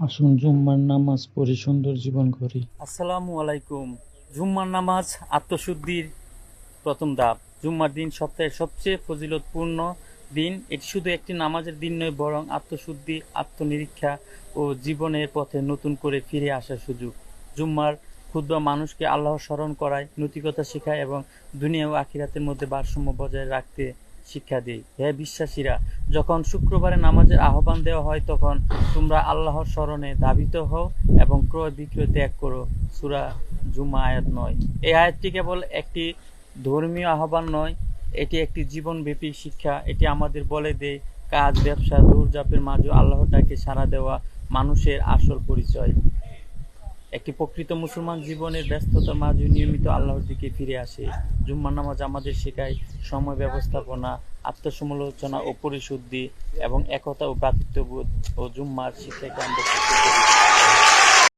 আসুন জুম্মার নামাজ পড়ে সুন্দর জীবন গড়ি আসসালামু আলাইকুম। জুম্মার নামাজ আত্মশুদ্ধির প্রথম ধাপ। জুম্মার দিন সপ্তাহের সবচেয়ে ফজিলতপূর্ণ দিন। এটি শুধু একটি নামাজের দিন নয়, বরং আত্মশুদ্ধি, আত্মনিরীক্ষা ও জীবনের পথে নতুন করে ফিরে আসার সুযোগ। জুম্মার ক্ষুদ্র মানুষকে আল্লাহ স্মরণ করায়, নৈতিকতা শেখায় এবং দুনিয়া ও আখিরাতের মধ্যে ভারসাম্য বজায় রাখতে শিক্ষা দেয় হে বিশ্বাসীরা, যখন শুক্রবারে নামাজের আহ্বান দেওয়া হয়, তখন তোমরা আল্লাহর স্মরণে ধাবিত হও এবং ক্রয় বিক্রয় ত্যাগ করো। সুরা জুম্মা আয়াত নয়। এই আয়াতটি কেবল একটি ধর্মীয় আহ্বান নয়, এটি একটি জীবনব্যাপী শিক্ষা। এটি আমাদের বলে দেয়, কাজ, ব্যবসা দৌড়জাপের মাঝে আল্লাহটাকে সাড়া দেওয়া মানুষের আসল পরিচয়। একটি প্রকৃত মুসলমান জীবনের ব্যস্ততার মাঝে নিয়মিত আল্লাহর দিকে ফিরে আসে জুম্মা নামাজ আমাদের শেখায় সময় ব্যবস্থাপনা, আত্মসমালোচনা ও পরিশুদ্ধি এবং একতা ও ভ্রাতৃত্ববোধ ও জুম্মার শিক্ষাকে আমরা।